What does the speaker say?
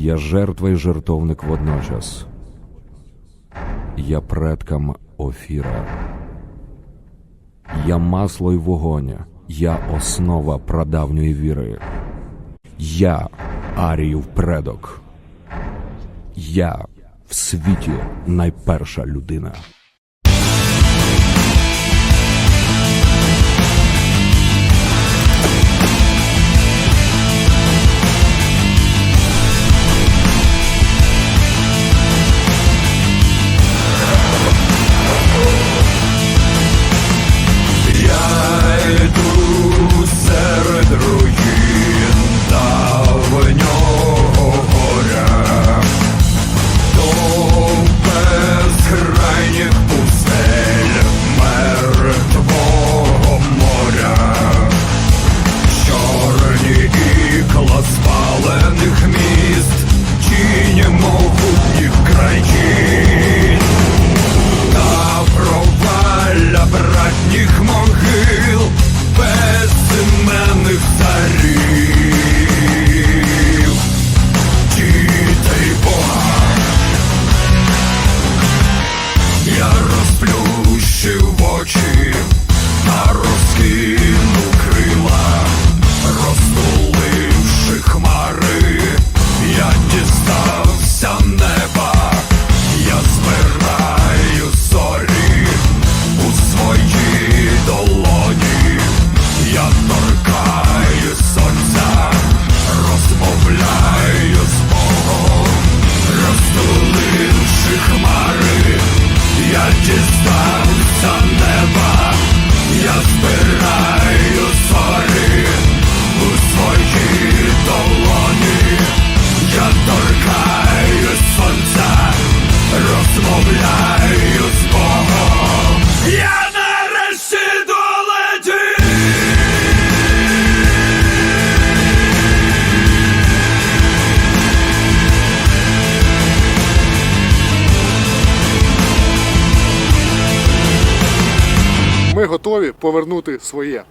Я жертва і жертовник водночас. Я предкам офіра. Я масло й вогонь. Я основа прадавньої віри. Я аріїв предок. Я в світі найперша людина. ми готові повернути своє.